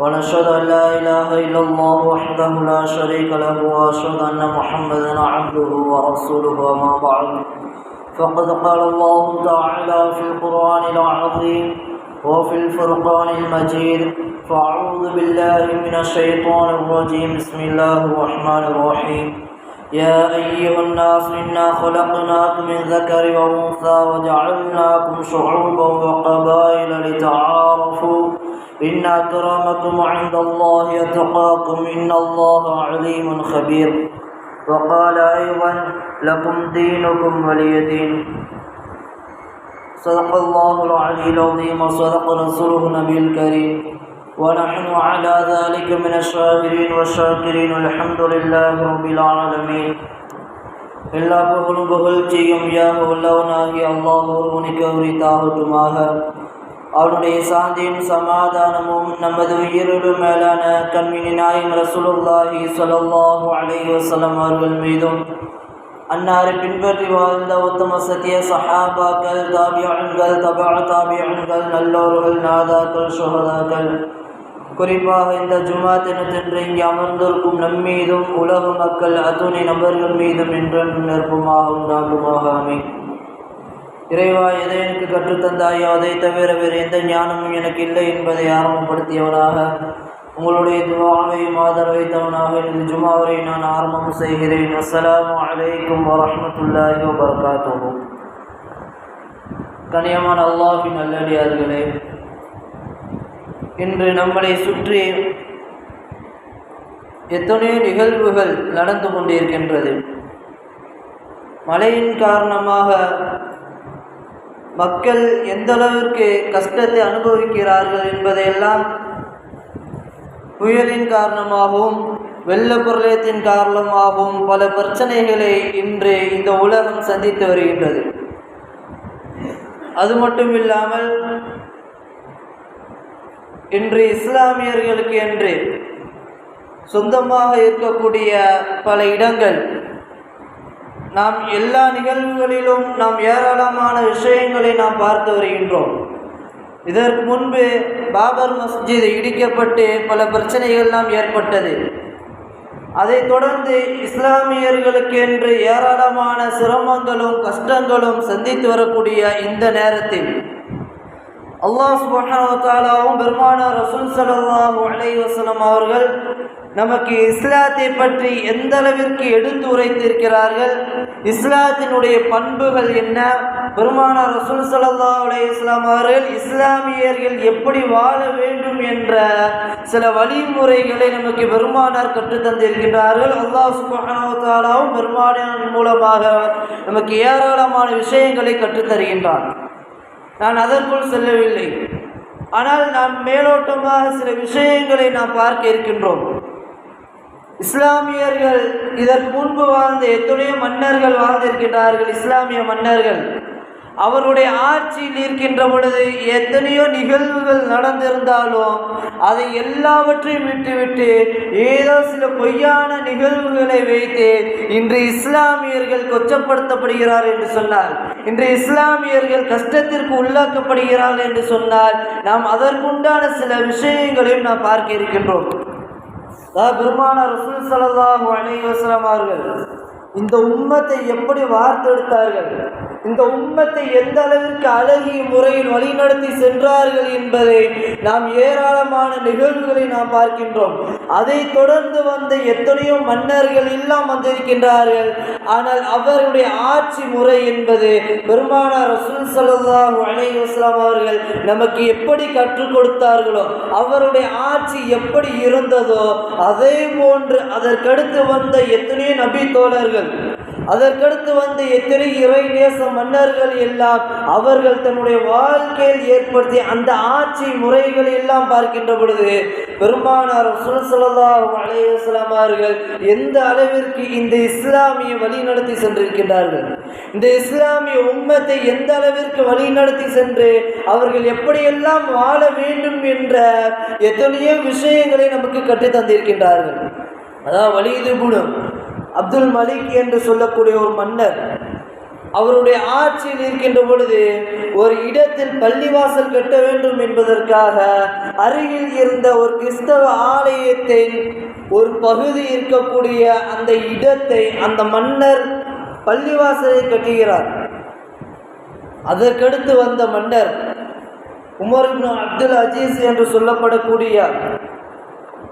ونشهد أن لا إله إلا الله وحده لا شريك له وأشهد أن محمدا عبده ورسوله وما بعد. فقد قال الله تعالى في القرآن العظيم وفي الفرقان المجيد فأعوذ بالله من الشيطان الرجيم. بسم الله الرحمن الرحيم. يا أيها الناس إنا خلقناكم من ذكر وأنثى وجعلناكم شعوبا وقبائل لتعارفوا إن أكرمكم عند الله يتقاكم إن الله عليم خبير وقال أيضا لكم دينكم ولي دين صدق الله العلي العظيم وصدق رسوله النبي الكريم ونحن على ذلك من الشاكرين والشاكرين والحمد لله رب العالمين எல்லா புகழும் புகழ்ச்சியும் யாக உள்ளவனாகி அல்லாஹ் ஒருவனுக்கு உரித்தாகட்டுமாக அவனுடைய சாந்தியும் சமாதானமும் நமது உயிரோடு மேலான கண்மினி நாயும் ரசூலுல்லாஹி ஸல்லல்லாஹு அலைஹி வஸல்லம் அவர்கள் மீதும் அன்னாரை பின்பற்றி வாழ்ந்த உத்தம சத்திய சஹாபாக்கள் தாபியான்கள் தபா தாபியான்கள் நல்லோர்கள் நாதாக்கள் சுகதாக்கள் குறிப்பாக இந்த ஜுமா தினத்தன்று இங்கே அமர்ந்திருக்கும் நம்மீதும் உலக மக்கள் அத்துணை நபர்கள் மீதும் என்றென்றும் நிற்புமாக உண்டாகுமாக. அமைக்கும் இறைவா எதை எனக்கு கற்றுத்தந்தாயோ அதை தவிர வேறு எந்த ஞானமும் எனக்கு இல்லை என்பதை ஆரம்பப்படுத்தியவனாக உங்களுடைய துவாவையும் ஆதரவைத்தவனாக எனது ஜுமாவரை நான் ஆரம்பம் செய்கிறேன். அஸ்ஸலாமு அலைக்கும் வரமத்துல்லாஹி வபரகாத்துஹு. கனியமான அல்லாஹின் நல்லடியார்களே இன்று நம்மளை சுற்றி எத்தனையோ நிகழ்வுகள் நடந்து கொண்டிருக்கின்றது. மழையின் காரணமாக மக்கள் எந்த அளவிற்கு கஷ்டத்தை அனுபவிக்கிறார்கள் என்பதையெல்லாம் புயலின் காரணமாகவும் வெள்ள பிரளயத்தின் காரணமாகவும் பல பிரச்சனைகளை இன்று இந்த உலகம் சந்தித்து வருகின்றது. அது மட்டும் இல்லாமல் இன்று இஸ்லாமியர்களுக்கு என்று சொந்தமாக இருக்கக்கூடிய பல இடங்கள் நாம் எல்லா நிகழ்வுகளிலும் நாம் ஏராளமான விஷயங்களை நாம் பார்த்து வருகின்றோம். இதற்கு முன்பு பாபர் மஸ்ஜித் இடிக்கப்பட்டு பல பிரச்சனைகள் நாம் ஏற்பட்டது. அதைத் தொடர்ந்து இஸ்லாமியர்களுக்கு என்று ஏராளமான சிரமங்களும் கஷ்டங்களும் சந்தித்து வரக்கூடிய இந்த நேரத்தில் அல்லாஹ் சுபஹானவத்தாலாவும் பெருமான ரசூல் சலாஹூ அலை வசலம் அவர்கள் நமக்கு இஸ்லாத்தை பற்றி எந்த அளவிற்கு எடுத்து உரைத்திருக்கிறார்கள் இஸ்லாத்தினுடைய பண்புகள் என்ன பெருமான ரசூல் சல்லா அலே இஸ்லாம் அவர்கள் இஸ்லாமியர்கள் எப்படி வாழ வேண்டும் என்ற சில வழிமுறைகளை நமக்கு பெருமானார் கற்றுத்தந்திருக்கின்றார்கள் அல்லாஹ் சுபஹானவத்தாலாவும் பெருமானின் மூலமாக நமக்கு ஏராளமான விஷயங்களை கற்றுத்தருகின்றார் நான் அதற்குள் செல்லவில்லை. ஆனால் நாம் மேலோட்டமாக சில விஷயங்களை நாம் பார்க்க இருக்கின்றோம். இஸ்லாமியர்கள் இதற்கு முன்பு வாழ்ந்த எத்தனையோ மன்னர்கள் வாழ்ந்திருக்கின்றார்கள் இஸ்லாமிய மன்னர்கள். அவருடைய ஆட்சியில் இருக்கின்ற பொழுது எத்தனையோ நிகழ்வுகள் நடந்திருந்தாலும் அதை எல்லாவற்றையும் விட்டுவிட்டு ஏதோ சில பொய்யான நிகழ்வுகளை வைத்து இன்று இஸ்லாமியர்கள் கொச்சப்படுத்தப்படுகிறார் என்று சொன்னார். இன்று இஸ்லாமியர்கள் கஷ்டத்திற்கு உள்ளாக்கப்படுகிறார்கள் என்று சொன்னால் நாம் அதற்குண்டான சில விஷயங்களையும் நாம் பார்க்க இருக்கின்றோம். பெருமான ரசூல் சல்லாஹூ அலைவசலம் அவர்கள் இந்த உம்மத்தை எப்படி வார்த்தெடுத்தார்கள்? இந்த உம்மத்தை எந்த அளவிற்கு அழகிய முறையில் வழிநடத்தி சென்றார்கள் என்பதை நாம் ஏராளமான நிகழ்வுகளை நாம் பார்க்கின்றோம். அதை தொடர்ந்து வந்த எத்தனையோ மன்னர்கள் எல்லாம் வந்திருக்கின்றார்கள். ஆனால் அவருடைய ஆட்சி முறை என்பது பெருமான ரசூல் சல்லாஹூ அலை வஸ்லாம் அவர்கள் நமக்கு எப்படி கற்றுக் கொடுத்தார்களோ அவருடைய ஆட்சி எப்படி இருந்ததோ அதே போன்று அதற்கடுத்து வந்த எத்தனையோ நபி தோழர்கள் அதற்கடுத்து வந்து எத்தனை இறை நேச மன்னர்கள் எல்லாம் அவர்கள் தன்னுடைய வாழ்க்கையில் ஏற்படுத்திய அந்த ஆட்சி முறைகளை எல்லாம் பார்க்கின்ற பொழுது பெருமானார் சுல்சல்லாஹு அலையுஸ்லாம் அவர்கள் எந்த அளவிற்கு இந்த இஸ்லாமிய வழி நடத்தி சென்றிருக்கின்றார்கள்? இந்த இஸ்லாமிய உம்மத்தை எந்த அளவிற்கு வழி நடத்தி சென்று அவர்கள் எப்படியெல்லாம் வாழ வேண்டும் என்ற எத்தனையோ விஷயங்களை நமக்கு கற்றுத் தந்திருக்கின்றார்கள் அதான் வலிது குணம் அப்துல் மலிக் என்று சொல்லக்கூடிய ஒரு மன்னர் அவருடைய ஆட்சியில் இருக்கின்ற பொழுது ஒரு இடத்தில் பள்ளிவாசல் கட்ட வேண்டும் என்பதற்காக அருகில் இருந்த ஒரு கிறிஸ்தவ ஆலயத்தின் ஒரு பகுதி இருக்கக்கூடிய அந்த இடத்தை அந்த மன்னர் பள்ளிவாசலை கட்டுகிறார். அதற்கடுத்து வந்த மன்னர் உமர் அப்துல் அஜீஸ் என்று சொல்லப்படக்கூடிய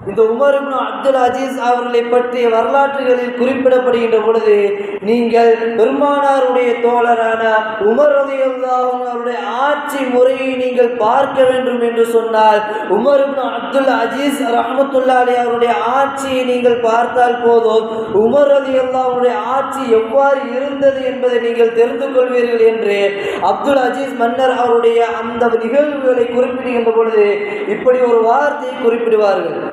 இந்த உமர் அப்துல் அஜீஸ் அவர்களை பற்றிய வரலாற்றுகளில் குறிப்பிடப்படுகின்ற பொழுது நீங்கள் பெருமானாருடைய தோழரான உமர் அவருடைய ஆட்சி முறையை நீங்கள் பார்க்க வேண்டும் என்று சொன்னால் உமர் அப்துல் அஜீஸ் ரஹமத்துல்லா அவருடைய ஆட்சியை நீங்கள் பார்த்தால் போதும். உமர் ரலியல்லாஹுடைய ஆட்சி எவ்வாறு இருந்தது என்பதை நீங்கள் தெரிந்து கொள்வீர்கள் என்று அப்துல் அஜீஸ் மன்னர் அவருடைய அந்த நிகழ்வுகளை குறிப்பிடுகின்ற பொழுது இப்படி ஒரு வார்த்தையை குறிப்பிடுவார்கள்.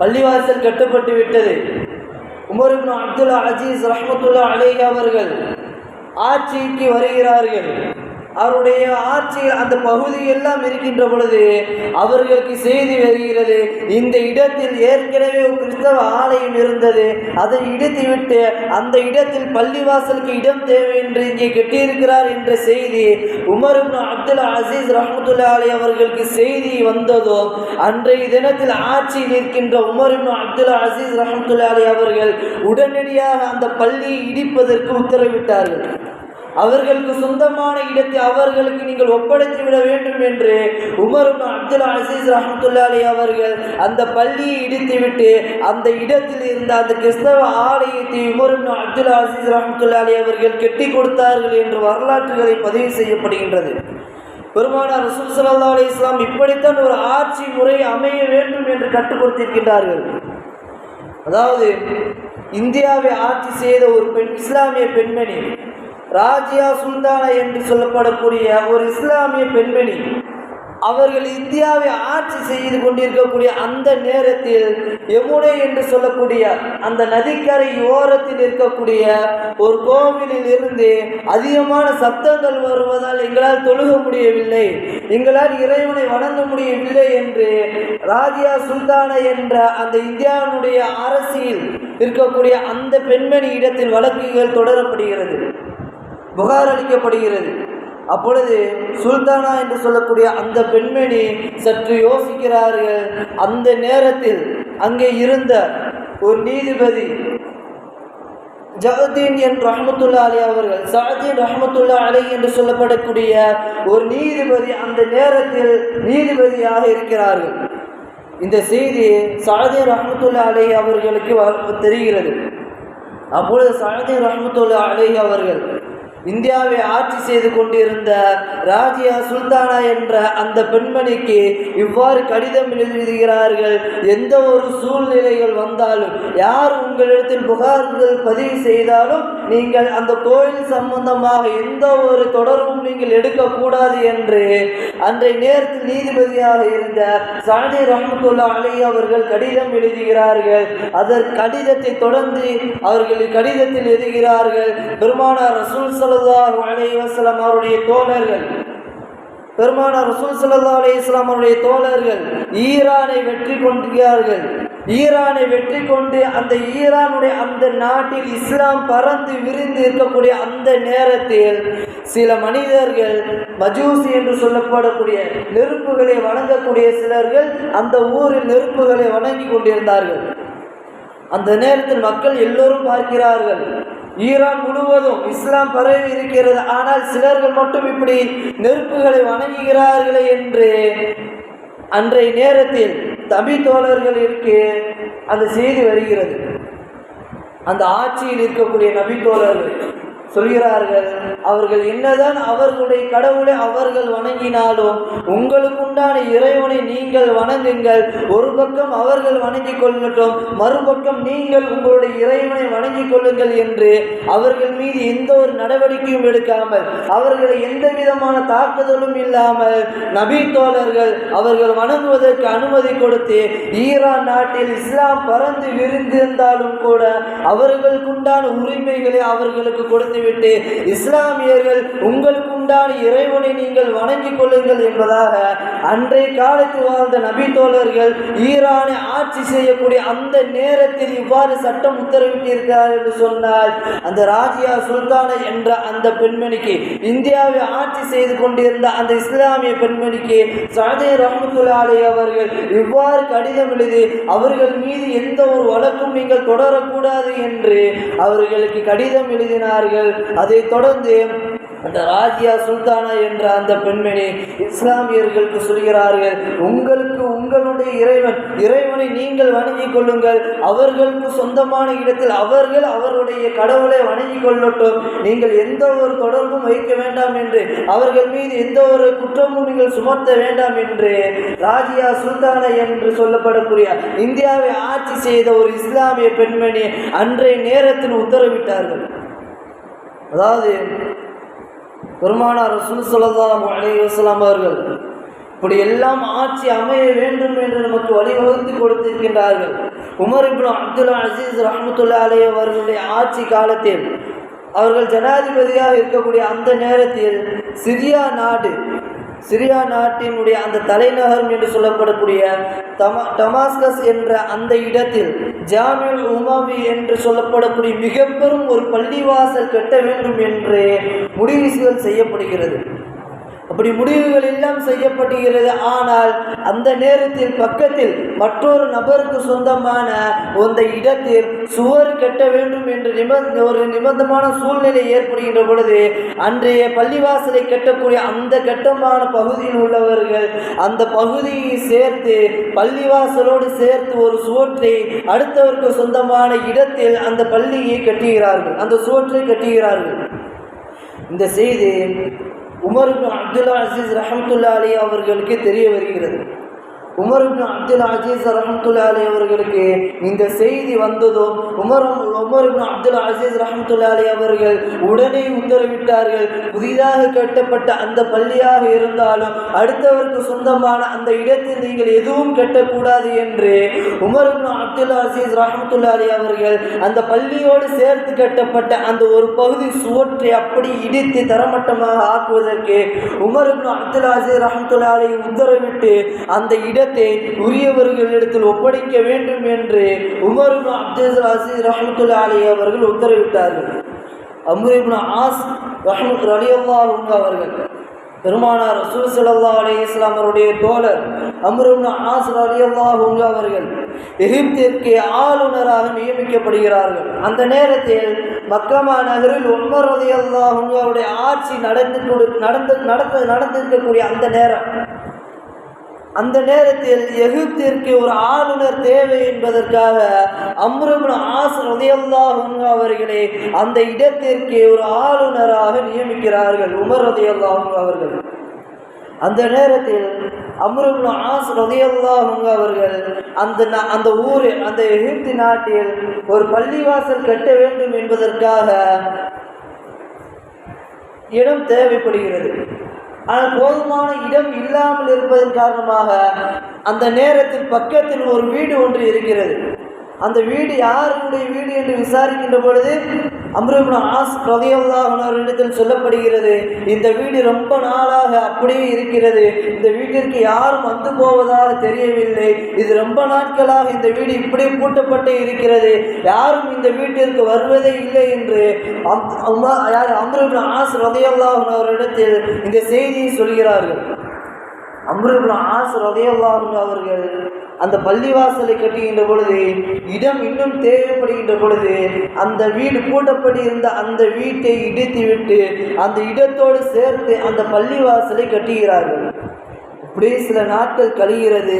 பள்ளிவாசல் கட்டப்பட்டு விட்டது. உமர் அப்துல்லா அஜீஸ் ரஹமத்துல்லா அலேஹ் அவர்கள் ஆட்சிக்கு வருகிறார்கள். அவருடைய ஆட்சியில் அந்த பகுதி எல்லாம் இருக்கின்ற பொழுது அவர்களுக்கு செய்தி வருகிறது. இந்த இடத்தில் ஏற்கனவே கிறிஸ்தவ ஆலயம் இருந்தது. அதை இடித்துவிட்டு அந்த இடத்தில் பள்ளிவாசலுக்கு இடம் தேவை என்று இங்கே கெட்டியிருக்கிறார் என்ற செய்தி உமர் அப்துல் அசீஸ் ரஹமத்துல்லா அலி அவர்களுக்கு செய்தி வந்ததோ அன்றைய தினத்தில் ஆட்சியில் இருக்கின்ற உமர் அப்துல் அசீஸ் ரஹமத்துல்லா அலி அவர்கள் உடனடியாக அந்த பள்ளியை இடிப்பதற்கு உத்தரவிட்டார்கள். அவர்களுக்கு சொந்தமான இடத்தை அவர்களுக்கு நீங்கள் ஒப்படைத்து விட வேண்டும் என்று உமர் அப்துல் அசீஸ் ரஹமத்துல்லாலி அவர்கள் அந்த பள்ளியை இடித்துவிட்டு அந்த இடத்தில் இருந்த அந்த கிறிஸ்தவ ஆலயத்தை உமர் அப்துல் அசீஸ் ரஹமத்துல்லாலி அவர்கள் கெட்டி கொடுத்தார்கள் என்று வரலாற்றுகளை பதிவு செய்யப்படுகின்றது. பெருமானார் ரசூல் சல்லா அலி இஸ்லாம் இப்படித்தான் ஒரு ஆட்சி முறை அமைய வேண்டும் என்று கற்றுக் கொடுத்திருக்கின்றார்கள். அதாவது இந்தியாவை ஆட்சி செய்த ஒரு பெண் இஸ்லாமிய பெண்மணி ராஜியா சுல்தானா என்று சொல்லப்படக்கூடிய ஒரு இஸ்லாமிய பெண்மணி அவர்கள் இந்தியாவை ஆட்சி செய்து கொண்டிருக்கக்கூடிய அந்த நேரத்தில் யமுனை என்று சொல்லக்கூடிய அந்த நதிக்கரை ஓரத்தில் இருக்கக்கூடிய ஒரு கோவிலில் இருந்து அதிகமான சத்தங்கள் வருவதால் எங்களால் தொழுக முடியவில்லை எங்களால் இறைவனை வணங்க முடியவில்லை என்று ராஜியா சுல்தானா என்ற அந்த இந்தியாவினுடைய அரசியல் இருக்கக்கூடிய அந்த பெண்மணி இடத்தில் வழக்குகள் தொடரப்படுகிறது. புகார் அளிக்கப்படுகிறது. அப்பொழுது சுல்தானா என்று சொல்லக்கூடிய அந்த பெண்மணி சற்று யோசிக்கிறார்கள். அந்த நேரத்தில் அங்கே இருந்த ஒரு நீதிபதி ஜஹதீன் என் ரஹமத்துல்லா அலி அவர்கள் சஹதீன் ரஹமத்துல்லா அலி என்று சொல்லப்படக்கூடிய ஒரு நீதிபதி அந்த நேரத்தில் நீதிபதியாக இருக்கிறார்கள். இந்த செய்தி சஹதீன் ரஹமத்துல்லா அலி அவர்களுக்கு தெரிகிறது. அப்பொழுது சஹதீன் ரஹமத்துல்லா அலி அவர்கள் இந்தியாவை ஆட்சி செய்து கொண்டிருந்த ராஜியா சுல்தானா என்ற அந்த பெண்மணிக்கு இவ்வாறு கடிதம் எழுதுகிறார்கள் எந்த ஒரு சூழ்நிலைகள் வந்தாலும் யார் உங்களிடத்தில் புகார்கள் பதிவு செய்தாலும் நீங்கள் அந்த கோயில் சம்பந்தமாக எந்த ஒரு தொடர்பும் நீங்கள் எடுக்கக்கூடாது என்று அன்றைய நேரத்தில் நீதிபதியாக இருந்த சாதி ரஹமத்துல்லா அலி அவர்கள் கடிதம் எழுதுகிறார்கள். அதற்கு கடிதத்தை தொடர்ந்து அவர்கள் கடிதத்தில் எழுதுகிறார்கள். பெருமானார் ரசூல் சல்லாஹ் அலி வஸ்லாம் அவருடைய தோழர்கள் பெருமானார் ரசூல் சல்லா அலி இஸ்லாம் அவருடைய தோழர்கள் ஈரானை வெற்றி கொண்டிருக்கிறார்கள். ஈரானை வெற்றி கொண்டு அந்த ஈரானுடைய அந்த நாட்டில் இஸ்லாம் பறந்து விரிந்து இருக்கக்கூடிய அந்த நேரத்தில் சில மனிதர்கள் மஜூசி என்று சொல்லப்படக்கூடிய நெருப்புகளை வணங்கக்கூடிய சிலர்கள் அந்த ஊரில் நெருப்புகளை வணங்கி கொண்டிருந்தார்கள். அந்த நேரத்தில் மக்கள் எல்லோரும் பார்க்கிறார்கள் ஈரான் முழுவதும் இஸ்லாம் பரவி இருக்கிறது. ஆனால் சிலர்கள் மட்டும் இப்படி நெருப்புகளை வணங்குகிறார்களே என்று அன்றைய நேரத்தில் தம்பி தோழர்களுக்கு அந்த செய்தி வருகிறது. அந்த ஆட்சியில் இருக்கக்கூடிய நபி தோழர்கள் சொல்கிறார்கள் அவர்கள் என்னதான் அவர்களுடைய கடவுளை அவர்கள் வணங்கினாலும் உங்களுக்குண்டான இறைவனை நீங்கள் வணங்குங்கள். ஒரு பக்கம் அவர்கள் வணங்கிக் கொள்ளட்டும் மறுபக்கம் நீங்கள் உங்களுடைய இறைவனை வணங்கிக் கொள்ளுங்கள் என்று அவர்கள் மீது எந்த ஒரு நடவடிக்கையும் எடுக்காமல் அவர்களை எந்த விதமான தாக்குதலும் இல்லாமல் நபி தோழர்கள் அவர்கள் வணங்குவதற்கு அனுமதி கொடுத்து ஈரான் நாட்டில் இஸ்லாம் பறந்து விரிந்திருந்தாலும் கூட அவர்களுக்குண்டான உரிமைகளை அவர்களுக்கு கொடுத்து கொடுத்துவிட்டு இஸ்லாமியர்கள் உங்களுக்குண்டான இறைவனை நீங்கள் வணங்கிக் கொள்ளுங்கள் என்பதாக அன்றைய காலத்தில் வாழ்ந்த நபி தோழர்கள் ஈரானை ஆட்சி செய்யக்கூடிய அந்த நேரத்தில் இவ்வாறு சட்டம் உத்தரவிட்டிருக்கிறார் என்று சொன்னால் அந்த ராஜியா சுல்தானா என்ற அந்த பெண்மணிக்கு இந்தியாவை ஆட்சி செய்து கொண்டிருந்த அந்த இஸ்லாமிய பெண்மணிக்கு சாதி ரஹமத்துல்லாலே அவர்கள் இவ்வாறு கடிதம் எழுதி அவர்கள் மீது எந்த ஒரு வழக்கும் நீங்கள் தொடரக்கூடாது என்று அவர்களுக்கு கடிதம் எழுதினார்கள். அதைத் தொடர்ந்து அந்த ராஜியா சுல்தானா என்ற அந்த பெண்மணி இஸ்லாமியர்களுக்கு சொல்கிறார்கள் உங்களுக்கு உங்களுடைய இறைவன் இறைவனை நீங்கள் வணங்கிக் கொள்ளுங்கள். அவர்களுக்கு சொந்தமான இடத்தில் அவர்கள் அவருடைய கடவுளை வணங்கிக் கொள்ளட்டும். நீங்கள் எந்த ஒரு தொடர்பும் வைக்க வேண்டாம் என்று அவர்கள் மீது எந்த ஒரு குற்றமும் நீங்கள் சுமத்த வேண்டாம் என்று ராஜியா சுல்தானா என்று சொல்லப்படக்கூடிய இந்தியாவை ஆட்சி செய்த ஒரு இஸ்லாமிய பெண்மணி அன்றைய நேரத்தில் உத்தரவிட்டார்கள். அதாவது பெருமானார் ரசூல் சொல்லலாம் அலைஹி அவர்கள் இப்படி எல்லாம் ஆட்சி அமைய வேண்டும் என்று நமக்கு வழிவகுத்து கொடுத்திருக்கின்றார்கள். உமர் இப்னு அப்துல்லா அசீஸ் ரஹமத்துல்லா அலி அவர்களுடைய ஆட்சி காலத்தில் அவர்கள் ஜனாதிபதியாக இருக்கக்கூடிய அந்த நேரத்தில் சிரியா நாடு சிரியா நாட்டினுடைய அந்த தலைநகரம் என்று சொல்லப்படக்கூடிய தமா டமாஸ்கஸ் என்ற அந்த இடத்தில் ஜாமில் உமாவி என்று சொல்லப்படக்கூடிய மிக பெரும் ஒரு பள்ளிவாசல் கட்ட வேண்டும் என்று முடிவு செய்யப்படுகிறது. அப்படி முடிவுகள் எல்லாம் செய்யப்படுகிறது ஆனால் அந்த நேரத்தில் பக்கத்தில் மற்றொரு நபருக்கு சொந்தமான அந்த இடத்தில் சுவர் கட்ட வேண்டும் என்று நிபந்த ஒரு நிபந்தமான சூழ்நிலை ஏற்படுகின்ற பொழுது அன்றைய பள்ளிவாசலை கட்டக்கூடிய அந்த கட்டமான பகுதியில் உள்ளவர்கள் அந்த பகுதியை சேர்த்து பள்ளிவாசலோடு சேர்த்து ஒரு சுவற்றை அடுத்தவருக்கு சொந்தமான இடத்தில் அந்த பள்ளியை கட்டுகிறார்கள். அந்த சுவற்றை கட்டுகிறார்கள். இந்த செய்தி உமர் அப்துல்லா அசீஸ் ரஹமத்துல்லா அலி அவர்களுக்கு தெரிய வருகிறது. உமருக்கு அப்துல் அஜீஸ் ரஹமத்துல்லா அவர்களுக்கு இந்த செய்தி வந்ததும் உமர் உமருக்கு அப்துல் அஜீஸ் ரஹமத்துல்லா அவர்கள் உடனே உத்தரவிட்டார்கள். புதிதாக கட்டப்பட்ட அந்த பள்ளியாக இருந்தாலும் அடுத்தவருக்கு சொந்தமான அந்த இடத்தில் நீங்கள் எதுவும் கட்டக்கூடாது என்று உமருக்கு அப்துல் அசீஸ் ரஹமத்துல்லா அவர்கள் அந்த பள்ளியோடு சேர்த்து கட்டப்பட்ட அந்த ஒரு பகுதி சுவற்றை அப்படி இடித்து தரமட்டமாக ஆக்குவதற்கு உமருக்கு அப்துல் அசீஸ் ரஹமத்துல்லா உத்தரவிட்டு அந்த நிலத்தை உரியவர்களிடத்தில் ஒப்படைக்க வேண்டும் என்று உமர் இப்னு அப்துல் அசீஸ் ரஹமத்துல்லா அலி அவர்கள் உத்தரவிட்டார்கள். அம்ரு ஆஸ் ரஹமத் அலியல்லா அவர்கள். பெருமானார் ரசூல் ஸல்லல்லாஹு அலி வஸல்லம் அவருடைய தோழர் அம்ரு இப்னு ஆஸ் ரலியல்லாஹு அவர்கள் எகிப்திற்கு ஆளுநராக நியமிக்கப்படுகிறார்கள். அந்த நேரத்தில் மக்கமா நகரில் உமர் ரலியல்லாஹு அவருடைய ஆட்சி நடந்து கொடு- நடந்து நடந்து நடந்திருக்கக்கூடிய அந்த நேரம். அந்த நேரத்தில் எகிப்திற்கு ஒரு ஆளுநர் தேவை என்பதற்காக அம்ருபின் ஆஸ் ரதியல்லாஹு அவர்களை அந்த இடத்திற்கு ஒரு ஆளுநராக நியமிக்கிறார்கள் உமர் ரதியல்லாஹு அவர்கள். அந்த நேரத்தில் அம்ருபின் ஆஸ் ரதியல்லாஹு அவர்கள் அந்த அந்த ஊர் அந்த எகிப்தி நாட்டில் ஒரு பள்ளிவாசல் கட்ட வேண்டும் என்பதற்காக இடம் தேவைப்படுகிறது. ஆனால் போதுமான இடம் இல்லாமல் இருப்பதன் காரணமாக அந்த நேரத்தில் பக்கத்தில் ஒரு வீடு ஒன்று இருக்கிறது. அந்த வீடு யாருடைய வீடு என்று விசாரிக்கின்ற பொழுது அம்ருபின் ஆஸ் ரதியல்லாஹிடத்தில் சொல்லப்படுகிறது இந்த வீடு ரொம்ப நாளாக அப்படியே இருக்கிறது இந்த வீட்டிற்கு யாரும் வந்து போவதாக தெரியவில்லை. இது ரொம்ப நாட்களாக இந்த வீடு இப்படியே பூட்டப்பட்டு இருக்கிறது. யாரும் இந்த வீட்டிற்கு வருவதே இல்லை என்று அம்- யார் அம்ருபின் ஆஸ் ரதியல்லாஹன் அவரிடத்தில் இந்த செய்தியை சொல்கிறார்கள். அம்ருபின் ஆஸ் ரதியல்லாஹன் அவர்கள் அந்த பள்ளிவாசலை கட்டுகின்ற பொழுது இடம் இன்னும் தேவைப்படுகின்ற பொழுது அந்த வீடு பூட்டப்பட்டு இருந்த அந்த வீட்டை இடித்துவிட்டு அந்த இடத்தோடு சேர்த்து அந்த பள்ளிவாசலை கட்டுகிறார்கள். அப்படியே சில நாட்கள் கழிகிறது.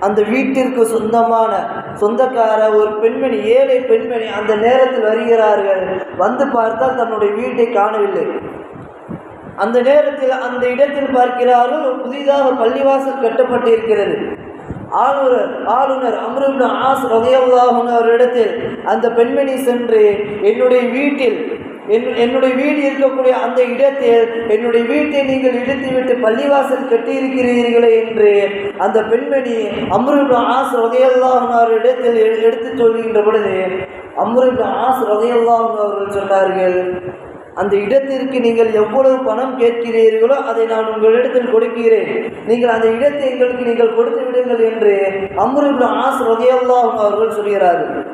அந்த வீட்டிற்கு சொந்தமான சொந்தக்கார ஒரு பெண்மணி ஏழை பெண்மணி அந்த நேரத்தில் வருகிறார்கள். வந்து பார்த்தால் தன்னுடைய வீட்டை காணவில்லை. அந்த நேரத்தில் அந்த இடத்தில் பார்க்கிறார்கள் புதிதாக பள்ளிவாசல் கட்டப்பட்டிருக்கிறது. ஆளுநர் ஆளுநர் அம்ருப்னு ஆஸ் ரதையல்லாஹன் அவரிடத்தில் அந்த பெண்மணி சென்று என்னுடைய வீட்டில் என் என்னுடைய வீடு இருக்கக்கூடிய அந்த இடத்தில் என்னுடைய வீட்டை நீங்கள் இழுத்துவிட்டு பள்ளிவாசல் கட்டியிருக்கிறீர்களே என்று அந்த பெண்மணி அம்ருப்னு ஆஸ் ரதையல்லாஹன் அவரிடத்தில் எ- எடுத்துச் சொல்கின்ற பொழுது அம்ருப்னு ஆஸ் ரதையல்லாஹன் அவர்கள் சொன்னார்கள் அந்த இடத்திற்கு நீங்கள் எவ்வளவு பணம் கேட்கிறீர்களோ அதை நான் உங்களிடத்தில் கொடுக்கிறேன். நீங்கள் அந்த இடத்தை எங்களுக்கு நீங்கள் கொடுத்து விடுங்கள் என்று அம்ருப்னு ஆஸ் ரதையல்லா அவர்கள் சொல்கிறார்கள்.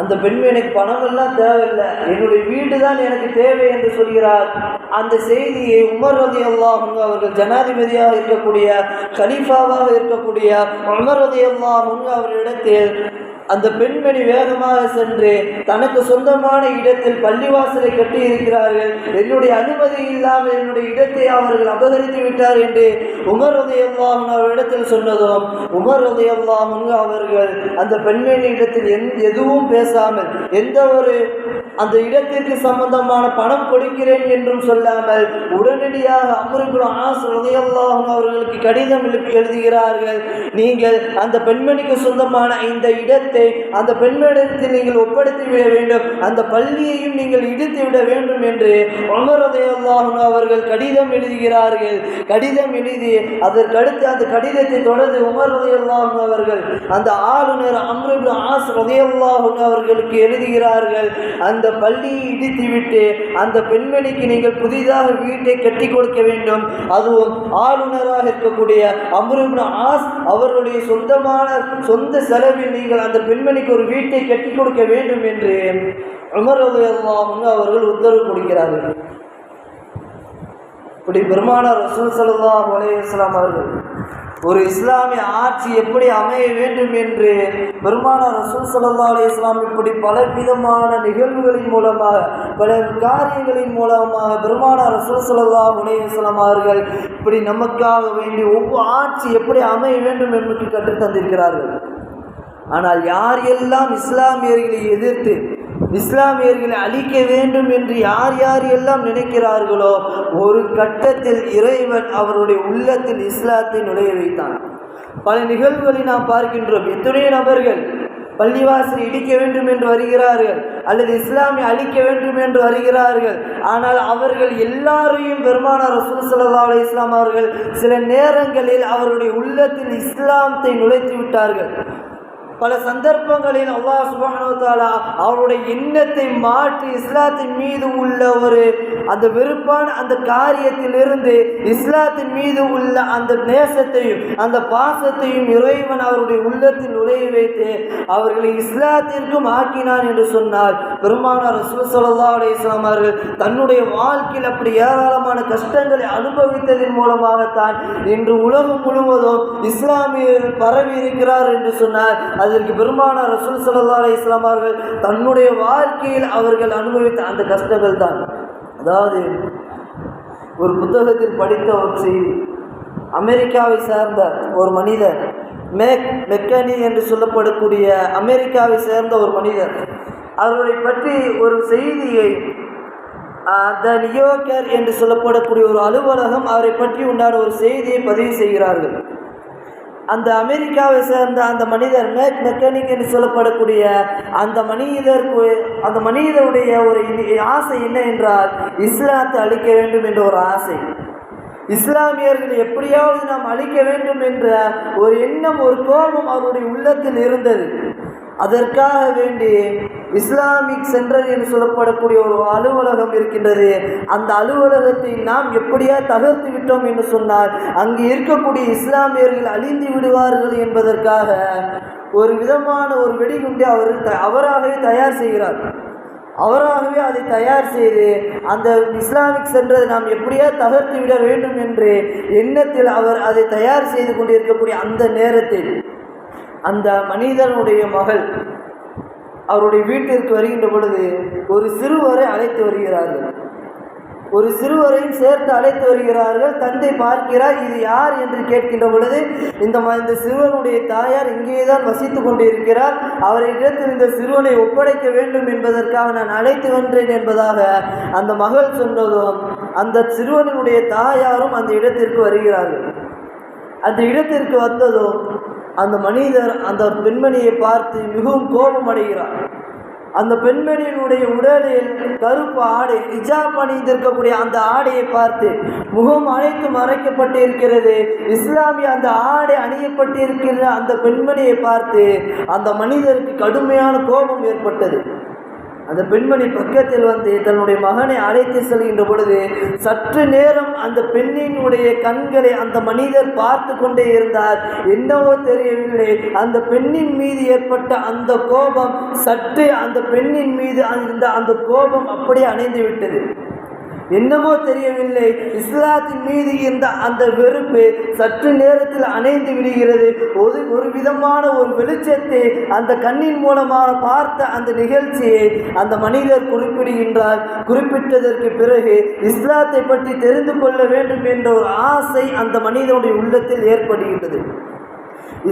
அந்த பெண்மை எனக்கு பணம் எல்லாம் தேவையில்லை. என்னுடைய வீடு தான் எனக்கு தேவை என்று சொல்கிறார். அந்த செய்தியை உமர் ரதி அல்லாஹுங்க அவர்கள் ஜனாதிபதியாக இருக்கக்கூடிய கலீஃபாவாக இருக்கக்கூடிய உமர் ரதி அல்லாஹுங்க அவரிடத்தில் அந்த பெண்மணி வேகமாக சென்று தனக்கு சொந்தமான இடத்தில் பள்ளிவாசலை கட்டி இருக்கிறார்கள் என்னுடைய அனுமதி இல்லாமல் என்னுடைய இடத்தை அவர்கள் அபகரித்து விட்டார் என்று உமர் உதயல்லாமன் அவரிடத்தில் சொன்னதும் உமர் உதயல்லாமன் அவர்கள் அந்த பெண்மணி இடத்தில் எந் எதுவும் பேசாமல் எந்த ஒரு அந்த இடத்திற்கு சம்பந்தமான பணம் கொடுக்கிறேன் என்றும் சொல்லாமல் உடனடியாக அமருகுல ஆஸ் அவர்களுக்கு கடிதம் எழுதுகிறார்கள். நீங்கள் அந்த பெண்மணிக்கு சொந்தமான இந்த இடத்தை அந்த பெண்மணிடத்தில் நீங்கள் ஒப்படைத்து விட வேண்டும். அந்த பள்ளியையும் நீங்கள் இடித்து விட வேண்டும் என்று உமர் அவர்கள் கடிதம் எழுதுகிறார்கள். கடிதம் எழுதி அதற்கடுத்து அந்த கடிதத்தை தொடர்ந்து உமர் அவர்கள் அந்த ஆளுநர் அம்ருபு ஆஸ் ரலியல்லாஹு அவர்களுக்கு எழுதுகிறார்கள். அந்த அந்த பள்ளியை இடித்துவிட்டு அந்த பெண்மணிக்கு நீங்கள் புதிதாக வீட்டை கட்டி கொடுக்க வேண்டும். அதுவும் ஆளுநராக இருக்கக்கூடிய அம்ருபு ஆஸ் அவர்களுடைய சொந்தமான சொந்த செலவில் நீங்கள் அந்த பெண்மணிக்கு ஒரு வீட்டை கட்டி கொடுக்க வேண்டும் என்று உமர் அவர்கள் உத்தரவு கொடுக்கிறார்கள். இப்படி பெருமானார் ரசூல் ஸல்லல்லாஹு அலைஹி அவர்கள் ஒரு இஸ்லாமிய ஆட்சி எப்படி அமைய வேண்டும் என்று பெருமானார் ரசூல் சல்லா அலி இஸ்லாம் இப்படி பலவிதமான நிகழ்வுகளின் மூலமாக பல காரியங்களின் மூலமாக பெருமானார் ரசூல் சல்லா அலைஹி இஸ்லாம் அவர்கள் இப்படி நமக்காக வேண்டி ஒவ்வொரு ஆட்சி எப்படி அமைய வேண்டும் என்று கற்றுத் தந்திருக்கிறார்கள் ஆனால் யார் எல்லாம் இஸ்லாமியர்களை எதிர்த்து இஸ்லாமியர்களை அழிக்க வேண்டும் என்று யார் யார் எல்லாம் நினைக்கிறார்களோ ஒரு கட்டத்தில் இறைவன் அவருடைய உள்ளத்தில் இஸ்லாத்தை நுழைய வைத்தான். பல நிகழ்வுகளை நாம் பார்க்கின்றோம். எத்தனையோ நபர்கள் பள்ளிவாசல் இடிக்க வேண்டும் என்று வருகிறார்கள் அல்லது இஸ்லாமை அழிக்க வேண்டும் என்று வருகிறார்கள். ஆனால் அவர்கள் எல்லாரையும் பெருமானார் ரசூல் சல்லா அலி இஸ்லாம் அவர்கள் சில நேரங்களில் அவருடைய உள்ளத்தில் இஸ்லாத்தை நுழைத்து விட்டார்கள். பல சந்தர்ப்பங்களில் அல்லாஹ் சுப்ஹானஹு அவருடைய எண்ணத்தை மாற்றி இஸ்லாத்தின் மீது உள்ள ஒரு அந்த வெறுப்பான அந்த காரியத்திலிருந்து இஸ்லாத்தின் மீது உள்ள அந்த நேசத்தையும் அந்த பாசத்தையும் இறைவன் அவருடைய உள்ளத்தில் நுழைய வைத்து அவர்களை இஸ்லாத்திற்கும் ஆக்கினான் என்று சொன்னார். பெருமானார் ரசூல் ஸல்லல்லாஹு அலைஹி அவர்கள் தன்னுடைய வாழ்க்கையில் அப்படி ஏராளமான கஷ்டங்களை அனுபவித்ததன் மூலமாகத்தான் இன்று உலகம் முழுவதும் இஸ்லாமியர்கள் பரவி இருக்கிறார் என்று சொன்னார். அதற்கு பெருமானார் ரசூல் சல்லா அலைஹி அவர்கள் தன்னுடைய வாழ்க்கையில் அவர்கள் அனுபவித்த அந்த கஷ்டங்கள் தான். அதாவது ஒரு புத்தகத்தில் படித்த ஒரு செய்தி அமெரிக்காவை சார்ந்த ஒரு மனிதர் மேக் மெக்கனி என்று சொல்லப்படக்கூடிய அமெரிக்காவை சேர்ந்த ஒரு மனிதர் அவர்களை பற்றி ஒரு செய்தியை த நியோக்கர் என்று சொல்லப்படக்கூடிய ஒரு அலுவலகம் அவரை பற்றி உண்டான ஒரு செய்தியை பதிவு செய்கிறார்கள். அந்த அமெரிக்காவை சேர்ந்த அந்த மனிதர் மேக் மெக்கானிக் என்று சொல்லப்படக்கூடிய அந்த மனிதருக்கு அந்த மனிதருடைய ஒரு இனி- ஆசை என்ன என்றால் இஸ்லாத்தை அழிக்க வேண்டும் என்ற ஒரு ஆசை. இஸ்லாமியர்களை எப்படியாவது நாம் அழிக்க வேண்டும் என்ற ஒரு எண்ணம் ஒரு கோபம் அவருடைய உள்ளத்தில் இருந்தது. அதற்காக வேண்டி இஸ்லாமிக் சென்டர் என்று சொல்லப்படக்கூடிய ஒரு அலுவலகம் இருக்கின்றது. அந்த அலுவலகத்தை நாம் எப்படியா தகர்த்து விட்டோம் என்று சொன்னால் அங்கு இருக்கக்கூடிய இஸ்லாமியர்கள் அழிந்து விடுவார்கள் என்பதற்காக ஒரு விதமான ஒரு வெடிகுண்டை அவர் த- அவராகவே தயார் செய்கிறார். அவராகவே அதை தயார் செய்து அந்த இஸ்லாமிக் சென்றதை நாம் எப்படியா தகர்த்து விட வேண்டும் என்று எண்ணத்தில் அவர் அதை தயார் செய்து கொண்டிருக்கக்கூடிய அந்த நேரத்தில் அந்த மனிதனுடைய மகள் அவருடைய வீட்டிற்கு வருகின்ற பொழுது ஒரு சிறுவரை அழைத்து வருகிறார்கள். ஒரு சிறுவரையும் சேர்த்து அழைத்து வருகிறார்கள். தந்தை பார்க்கிறார் இது யார்? என்று கேட்கின்ற பொழுது இந்த இந்த சிறுவனுடைய தாயார் இங்கேதான் வசித்து கொண்டிருக்கிறார். அவரிடத்தில் இந்த சிறுவனை ஒப்படைக்க வேண்டும் என்பதற்காக நான் அழைத்து வந்தேன் என்பதாக அந்த மகள் சொன்னதும் அந்த சிறுவனுடைய தாயாரும் அந்த இடத்திற்கு வருகிறார்கள். அந்த இடத்திற்கு வந்ததும் அந்த மனிதர் அந்த பெண்மணியை பார்த்து மிகவும் கோபம் அடைகிறார். அந்த பெண்மணியினுடைய உடலில் கருப்பு ஆடை இஜாப் அணிந்திருக்கக்கூடிய அந்த ஆடையை பார்த்து முகம் அனைத்து மறைக்கப்பட்டிருக்கிறது. இஸ்லாமிய அந்த ஆடை அணியப்பட்டு இருக்கிற அந்த பெண்மணியை பார்த்து அந்த மனிதருக்கு கடுமையான கோபம் ஏற்பட்டது. அந்த பெண்மணி பக்கத்தில் வந்து தன்னுடைய மகனை அழைத்து செல்கின்ற பொழுது சற்று நேரம் அந்த பெண்ணினுடைய கண்களை அந்த மனிதர் பார்த்து கொண்டே இருந்தார். என்னவோ தெரியவில்லை அந்த பெண்ணின் மீது ஏற்பட்ட அந்த கோபம் சற்று அந்த பெண்ணின் மீது அந்த அந்த கோபம் அப்படியே அணைந்து விட்டது என்னமோ தெரியவில்லை. இஸ்லாத்தின் மீது இருந்த அந்த வெறுப்பு சற்று நேரத்தில் அணைந்து விடுகிறது. ஒரு ஒரு விதமான ஒரு வெளிச்சத்தை அந்த கண்ணின் மூலமாக பார்த்த அந்த நிகழ்ச்சியை அந்த மனிதர் குறிப்பிடுகின்றார். குறிப்பிட்டதற்கு பிறகு இஸ்லாத்தை பற்றி தெரிந்து கொள்ள வேண்டும் என்ற ஒரு ஆசை அந்த மனிதனுடைய உள்ளத்தில் ஏற்படுகின்றது.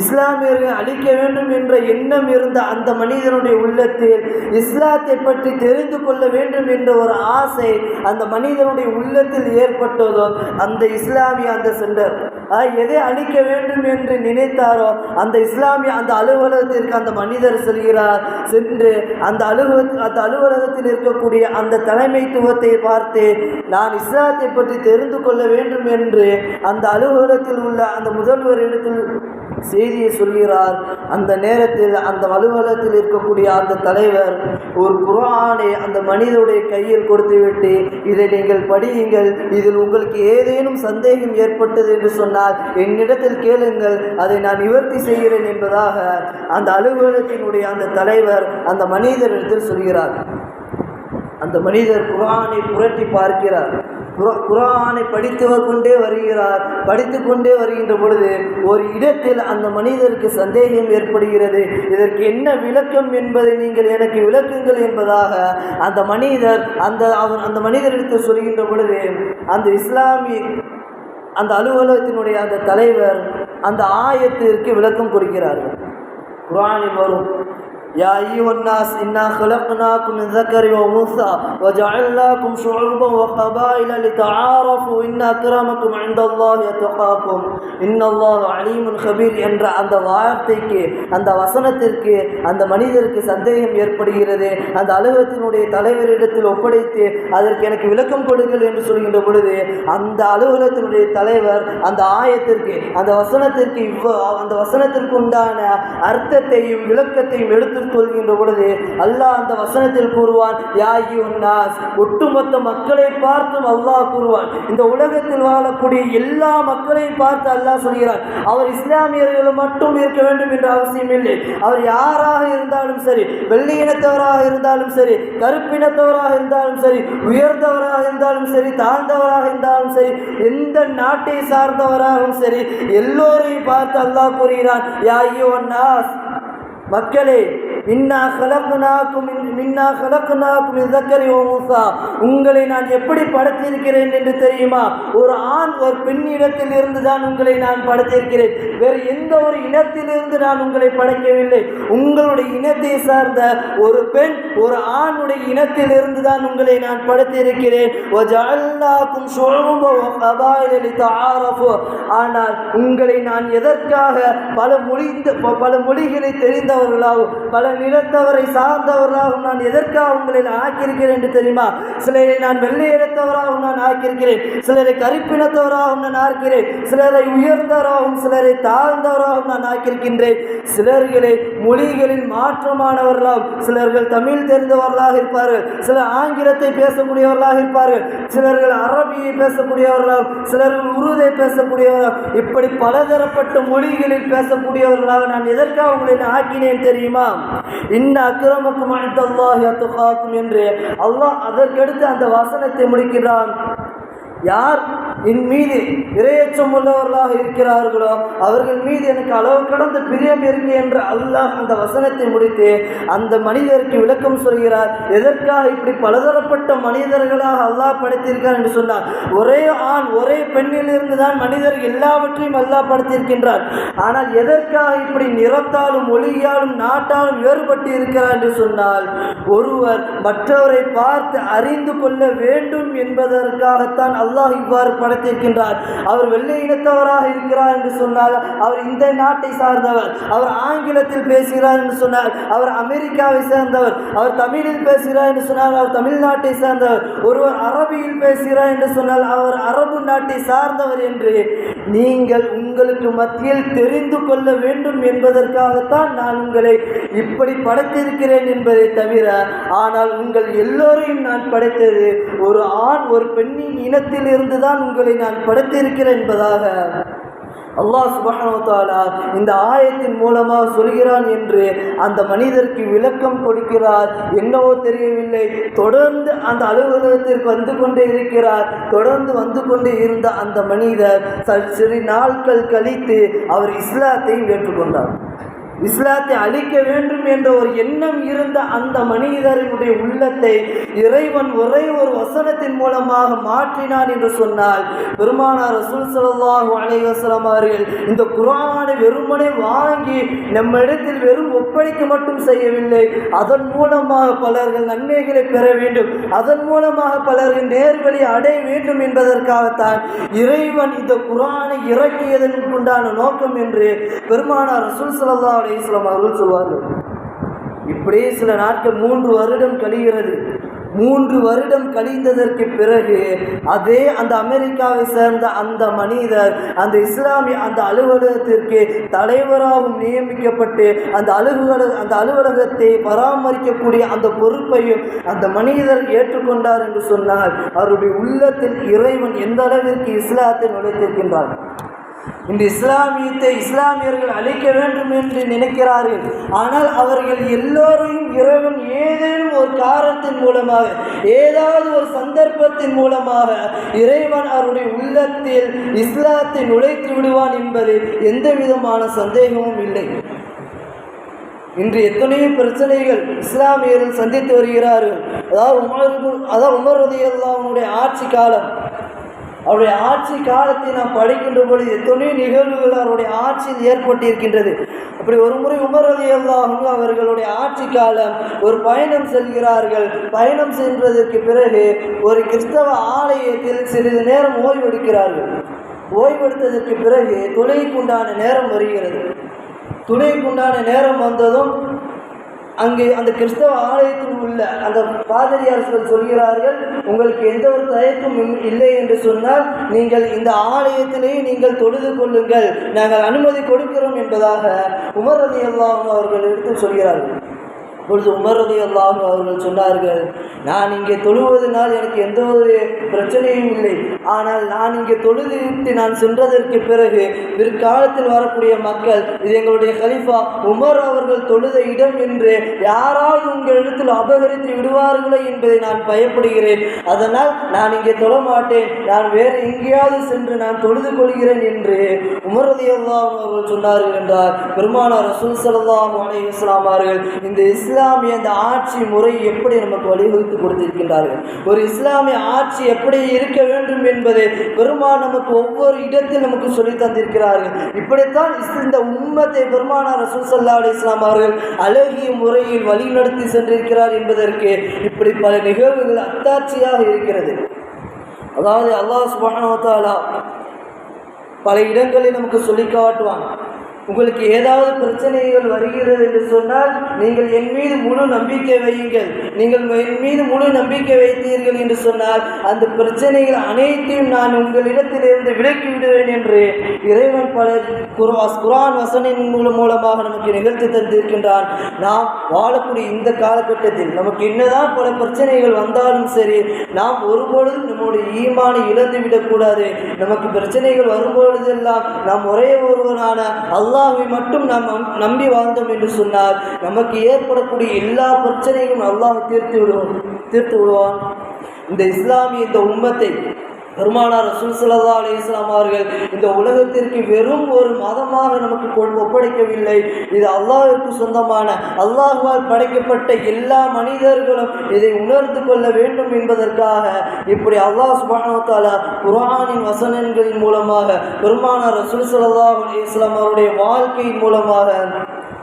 இஸ்லாமியர்கள் அழிக்க வேண்டும் என்ற எண்ணம் இருந்த அந்த மனிதனுடைய உள்ளத்தில் இஸ்லாத்தை பற்றி தெரிந்து கொள்ள வேண்டும் என்ற ஒரு ஆசை அந்த மனிதனுடைய உள்ளத்தில் ஏற்பட்டதோ அந்த இஸ்லாமிய அந்த சென்டர். எதை அழிக்க வேண்டும் என்று நினைத்தாரோ அந்த இஸ்லாமிய அந்த அலுவலகத்திற்கு அந்த மனிதர் செல்கிறார். சென்று அந்த அலுவலக அந்த அலுவலகத்தில் இருக்கக்கூடிய அந்த தலைமைத்துவத்தை பார்த்து நான் இஸ்லாத்தை பற்றி தெரிந்து கொள்ள வேண்டும் என்று அந்த அலுவலகத்தில் உள்ள அந்த முதல்வர் இடத்தில் செய்தியை சொல்கிறார். அந்த நேரத்தில் அந்த அலுவலகத்தில் இருக்கக்கூடிய அந்த தலைவர் ஒரு குரானை அந்த மனிதனுடைய கையில் கொடுத்துவிட்டு இதை நீங்கள் படியுங்கள். இதில் உங்களுக்கு ஏதேனும் சந்தேகம் ஏற்பட்டது என்று சொன்னால் என்னிடத்தில் கேளுங்கள். அதை நான் நிவர்த்தி செய்கிறேன் என்பதாக அந்த அலுவலகத்தினுடைய அந்த தலைவர் அந்த மனிதரிடத்தில் சொல்கிறார். அந்த மனிதர் குரானை புரட்டி பார்க்கிறார். குரானை குர்ஆனை படித்து கொண்டே வருகிறார். படித்து கொண்டே வருகின்ற பொழுது ஒரு இடத்தில் அந்த மனிதருக்கு சந்தேகம் ஏற்படுகிறது. இதற்கு என்ன விளக்கம் என்பதை நீங்கள் எனக்கு விளக்குங்கள் என்பதாக அந்த மனிதர் அந்த அவர் அந்த மனிதரிடத்தில் சொல்கின்ற பொழுது அந்த இஸ்லாமிய அந்த அலுவலகத்தினுடைய அந்த தலைவர் அந்த ஆயத்திற்கு விளக்கம் கொடுக்கிறார்கள். குரானில் வரும். يا أيها الناس إنا خلقناكم من ذكر وأنثى وجعلناكم شعوبا وقبائل لتعارفوا إن أكرمكم عند الله يتقاكم إن الله عليم خبير என்ற அந்த வார்த்தைக்கு அந்த வசனத்திற்கு அந்த மனிதருக்கு சந்தேகம் ஏற்படுகிறது அந்த அலுவலகத்தினுடைய தலைவரிடத்தில் ஒப்படைத்து அதற்கு எனக்கு விளக்கம் கொடுங்கள் என்று சொல்கின்ற பொழுது அந்த அலுவலகத்தினுடைய தலைவர் அந்த ஆயத்திற்கு அந்த வசனத்திற்கு இவ்வ அந்த வசனத்திற்கு உண்டான அர்த்தத்தையும் விளக்கத்தையும் எடுத்துக் கொள்கின்ற பொழுது அல்லாஹ் அந்த வசனத்தில் கூறுவான் யாகி உன்னாஸ் ஒட்டுமொத்த மக்களை பார்த்தும் அல்லாஹ் கூறுவான். இந்த உலகத்தில் வாழக்கூடிய எல்லா மக்களையும் பார்த்து அல்லாஹ் சொல்கிறான் அவர் இஸ்லாமியர்கள் மட்டும் இருக்க வேண்டும் என்ற அவசியம் இல்லை. அவர் யாராக இருந்தாலும் சரி வெள்ளை இனத்தவராக இருந்தாலும் சரி கருப்பினத்தவராக இருந்தாலும் சரி உயர்ந்தவராக இருந்தாலும் சரி தாழ்ந்தவராக இருந்தாலும் சரி எந்த நாட்டை சார்ந்தவராகவும் சரி எல்லோரையும் பார்த்து அல்லாஹ் கூறுகிறான் யா நாஸ். மக்களே இன்னா கலக்குனாக்கும் மின்னா கலக்குனாக்கும் ஓமுசா உங்களை நான் எப்படி படைத்திருக்கிறேன் என்று தெரியுமா? ஒரு ஆண் ஒரு பெண்ணிடத்தில் இருந்து தான் உங்களை நான் படைத்திருக்கிறேன். வேறு எந்த ஒரு இனத்திலிருந்து நான் உங்களை படைக்கவில்லை. உங்களுடைய இனத்தை சார்ந்த ஒரு பெண் ஒரு ஆணுடைய இனத்திலிருந்து தான் உங்களை நான் படைத்திருக்கிறேன். ஆனால் உங்களை நான் எதற்காக பல மொழி பல மொழிகளை தெரிந்த தெரிந்தவர்களாகவும் பல நிலத்தவரை சார்ந்தவர்களாகவும் நான் எதற்காக உங்களை நான் ஆக்கியிருக்கிறேன் என்று தெரியுமா? சிலரை நான் வெள்ளை இனத்தவராகவும் நான் ஆக்கியிருக்கிறேன். சிலரை கருப்பினத்தவராகவும் நான் ஆக்கிறேன் சிலரை உயர்ந்தவராகவும் சிலரை தாழ்ந்தவராகவும் நான் ஆக்கியிருக்கின்றேன். சிலர்களை மொழிகளில் மாற்றமானவர்களாகவும் சிலர்கள் தமிழ் தெரிந்தவர்களாக இருப்பார்கள். சிலர் ஆங்கிலத்தை பேசக்கூடியவர்களாக இருப்பார்கள். சிலர்கள் அரபியை பேசக்கூடியவர்களாகவும் சிலர்கள் உருதை பேசக்கூடியவர்கள் இப்படி பலதரப்பட்ட மொழிகளில் பேசக்கூடியவர்களாக நான் எதற்காக உங்களை ஆக்கினேன் ஏன் தெரியுமா? இன்ன அக்கிரமக்கும் மனித அத்துகாக்கும் என்று. அல்லாஹ் அதற்கடுத்து அந்த வசனத்தை முடிக்கிறான். யார் என் மீது இரையச்சம் உள்ளவர்களாக இருக்கிறார்களோ அவர்கள் மீது எனக்கு அளவு கடந்த பிரியம் இருக்கு என்று அல்லாஹ் அந்த வசனத்தை முடித்து அந்த மனிதருக்கு விளக்கம் சொல்கிறார். எதற்காக இப்படி பலதரப்பட்ட மனிதர்களாக அல்லாஹ் படைத்திருக்கார் என்று சொன்னார் ஒரே ஆண் ஒரே பெண்ணிலிருந்து தான் மனிதர் எல்லாவற்றையும் அல்லாஹ் படைத்திருக்கின்றார் ஆனால் எதற்காக இப்படி நிறத்தாலும் ஒளியாலும் நாட்டாலும் வேறுபட்டு இருக்கிறார் என்று சொன்னால் ஒருவர் மற்றவரை பார்த்து அறிந்து கொள்ள வேண்டும் என்பதற்காகத்தான் அல்லாஹ் இவ்வாறு படைத்திருக்கின்றார். அவர் வெள்ளை இனத்தவராக இருக்கிறார் என்று சொன்னால் அவர் இந்த நாட்டை சார்ந்தவர் அவர் ஆங்கிலத்தில் பேசுகிறார் என்று சொன்னார் அவர் அமெரிக்காவை சேர்ந்தவர் அவர் தமிழில் பேசுகிறார் என்று சொன்னால் அவர் தமிழ்நாட்டை சேர்ந்தவர் ஒருவர் அரபியில் பேசுகிறார் என்று சொன்னால் அவர் அரபு நாட்டை சார்ந்தவர் என்று நீங்கள் உங்களுக்கு மத்தியில் தெரிந்து கொள்ள வேண்டும் என்பதற்காகத்தான் நான் உங்களை இப்படி படைத்திருக்கிறேன் என்பதை தவிர ஆனால் உங்கள் எல்லோரையும் நான் படைத்தது ஒரு ஆண் ஒரு பெண்ணின் இனத்தில் இருந்து தான் உங்களை நான் படைத்திருக்கிறேன் என்பதாக அல்லாஹ் சுபஹானஹு இந்த ஆயத்தின் மூலமாக சொல்கிறான் என்று அந்த மனிதருக்கு விளக்கம் கொடுக்கிறார். என்னவோ தெரியவில்லை. தொடர்ந்து அந்த அலுவலகத்திற்கு வந்து கொண்டே இருக்கிறார். தொடர்ந்து வந்து கொண்டே இருந்த அந்த மனிதர் சிறு நாட்கள் கழித்து அவர் இஸ்லாத்தையும் ஏற்றுக்கொண்டார். இஸ்லாத்தை அழிக்க வேண்டும் என்ற ஒரு எண்ணம் இருந்த அந்த மனிதரினுடைய உள்ளத்தை இறைவன் ஒரே ஒரு வசனத்தின் மூலமாக மாற்றினான் என்று சொன்னால் பெருமானார் ரசூல் ஸல்லல்லாஹு அலைவாஸ்லாம் அவர்கள் இந்த குரானை வெறுமனே வாங்கி நம்மிடத்தில் வெறும் ஒப்படைக்க மட்டும் செய்யவில்லை. அதன் மூலமாக பலர்கள் நன்மைகளை பெற வேண்டும். அதன் மூலமாக பலர்கள் நேர்வழி அடைய வேண்டும் என்பதற்காகத்தான் இறைவன் இந்த குரானை இறக்கியதன் உண்டான நோக்கம் என்று பெருமானார் ரசூல் சலாஹ் அலைஹி அவர்கள் சொல்வார்கள் இப்படியே சில நாட்கள் மூன்று வருடம் கழிகிறது. மூன்று வருடம் கழிந்ததற்கு பிறகு அதே அந்த அமெரிக்காவை சேர்ந்த அந்த மனிதர் அந்த இஸ்லாமிய அந்த அலுவலகத்திற்கு தலைவராகவும் நியமிக்கப்பட்டு அந்த அலுவலக அந்த அலுவலகத்தை பராமரிக்கக்கூடிய அந்த பொறுப்பையும் அந்த மனிதர் ஏற்றுக்கொண்டார் என்று சொன்னால் அவருடைய உள்ளத்தில் இறைவன் எந்த அளவிற்கு இஸ்லாத்தை நுழைத்திருக்கின்றார் இந்த இஸ்லாமியத்தை இஸ்லாமியர்கள் அழிக்க வேண்டும் என்று நினைக்கிறார்கள். ஆனால் அவர்கள் எல்லோரையும் இறைவன் ஏதேனும் ஒரு காரணத்தின் மூலமாக ஏதாவது ஒரு சந்தர்ப்பத்தின் மூலமாக இறைவன் அவருடைய உள்ளத்தில் இஸ்லாத்தை நுழைத்து விடுவான் என்பது எந்த விதமான சந்தேகமும் இல்லை. இன்று எத்தனையோ பிரச்சனைகள் இஸ்லாமியர்கள் சந்தித்து வருகிறார்கள். அதாவது உமர் அதாவது உமர் உதயல்லாவுடைய ஆட்சி காலம் அவருடைய ஆட்சி காலத்தை நாம் படிக்கின்ற பொழுது எத்தனையோ நிகழ்வுகள் அவருடைய ஆட்சியில் ஏற்பட்டிருக்கின்றது. அப்படி ஒரு முறை உமர் ரலியல்லாஹு அவர்களுடைய ஆட்சி காலம் ஒரு பயணம் செல்கிறார்கள். பயணம் சென்றதற்கு பிறகு ஒரு கிறிஸ்தவ ஆலயத்தில் சிறிது நேரம் ஓய்வெடுக்கிறார்கள். ஓய்வெடுத்ததற்கு பிறகு துணைக்குண்டான நேரம் வருகிறது. துணைக்குண்டான நேரம் வந்ததும் அங்கே அந்த கிறிஸ்தவ ஆலயத்தில் உள்ள அந்த பாதிரியார்கள் சொல்கிறார்கள் உங்களுக்கு எந்த ஒரு தயக்கும் இல்லை என்று சொன்னால் நீங்கள் இந்த ஆலயத்திலேயே நீங்கள் தொழுது கொள்ளுங்கள். நாங்கள் அனுமதி கொடுக்கிறோம் என்பதாக உமர் ரதி அவர்கள் எடுத்து சொல்கிறார்கள். பொழுது உமர் ரதி அவர்கள் சொன்னார்கள் நான் இங்கே தொழுவதனால் எனக்கு எந்த ஒரு பிரச்சனையும் இல்லை. ஆனால் நான் இங்கே தொழுது நான் சென்றதற்கு பிறகு பிற்காலத்தில் வரக்கூடிய மக்கள் இது எங்களுடைய கலிஃபா உமர் அவர்கள் தொழுத இடம் என்று யாராவது உங்களிடத்தில் அபகரித்து விடுவார்களோ என்பதை நான் பயப்படுகிறேன். அதனால் நான் இங்கே தொழ மாட்டேன் நான் வேறு எங்கேயாவது சென்று நான் தொழுது கொள்கிறேன் என்று உமர் ரலியல்லாஹு அவர்கள் சொன்னார்கள் என்றார். பெருமானார் ரசூல் ஸல்லல்லாஹு அலைஹி இஸ்லாமார்கள் இந்த இந்த இஸ்லாமிய அந்த ஆட்சி முறை எப்படி நமக்கு வழிவகுத்து கொடுத்திருக்கின்றார்கள்? ஒரு இஸ்லாமிய ஆட்சி எப்படி இருக்க வேண்டும் என்பதை பெருமான் நமக்கு ஒவ்வொரு இடத்தில் நமக்கு சொல்லி தந்திருக்கிறார்கள். இப்படித்தான் இந்த உம்மத்தை பெருமானார் ரசூல் சல்லா அலி இஸ்லாம் அவர்கள் அழகிய முறையில் வழிநடத்தி சென்றிருக்கிறார் என்பதற்கு இப்படி பல நிகழ்வுகள் அத்தாட்சியாக இருக்கிறது. அதாவது அல்லாஹ் சுப்ஹானஹு பல இடங்களில் நமக்கு சொல்லி காட்டுவாங்க உங்களுக்கு ஏதாவது பிரச்சனைகள் வருகிறது என்று சொன்னால் நீங்கள் என் மீது முழு நம்பிக்கை வையுங்கள். நீங்கள் என் மீது முழு நம்பிக்கை வைத்தீர்கள் என்று சொன்னால் அந்த பிரச்சனைகள் அனைத்தையும் நான் உங்களிடத்திலிருந்து விலக்கி விடுவேன் என்று இறைவன் பல குர்ஆஸ் குரான் வசனின் மூலம் மூலமாக நமக்கு நிகழ்த்தி தந்திருக்கின்றான் நாம் வாழக்கூடிய இந்த காலகட்டத்தில் நமக்கு என்னதான் பல பிரச்சனைகள் வந்தாலும் சரி நாம் ஒருபொழுதும் நம்முடைய ஈமானை இழந்து விடக்கூடாது நமக்கு பிரச்சனைகள் வரும்பொழுதெல்லாம் நாம் ஒரே ஒருவனான அல்லாஹை மட்டும் நாம் நம்பி வாழ்ந்தோம் என்று சொன்னால் நமக்கு ஏற்படக்கூடிய எல்லா பிரச்சனையும் அல்லாஹ் தீர்த்து விடுவோம் தீர்த்து விடுவான். இந்த இஸ்லாமிய இந்த உம்மத்தை பெருமானார் ரசூல் ஸல்லல்லாஹு அலைஹி வஸல்லம் அவர்கள் இந்த உலகத்திற்கு வெறும் ஒரு மதமாக நமக்கு ஒப்படைக்கவில்லை. இது அல்லாஹிற்கு சொந்தமான அல்லாஹ்வால் படைக்கப்பட்ட எல்லா மனிதர்களும் இதை உணர்ந்து கொள்ள வேண்டும் என்பதற்காக இப்படி அல்லாஹ் சுப்ஹானஹு குரானின் வசனங்களின் மூலமாக பெருமானார் ரசூல் ஸல்லல்லாஹு அலைஹி வஸல்லம் அவருடைய வாழ்க்கையின் மூலமாக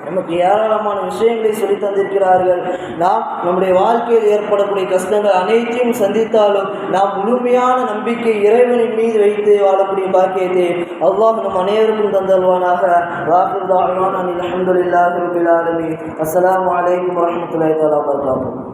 நமக்கு ஏராளமான விஷயங்களை சொல்லி தந்திருக்கிறார்கள். நாம் நம்முடைய வாழ்க்கையில் ஏற்படக்கூடிய கஷ்டங்கள் அனைத்தையும் சந்தித்தாலும் நாம் முழுமையான நம்பிக்கை இறைவனின் மீது வைத்து வாழக்கூடிய பாக்கியத்தை அல்லாஹ் நம் அனைவருக்கும் தந்தல்வானாக வாக்குதான அலமதுல்லாஹி ரபில் ஆலமீன். அஸ்ஸலாமு அலைக்கும் வரஹ்மத்துல்லாஹி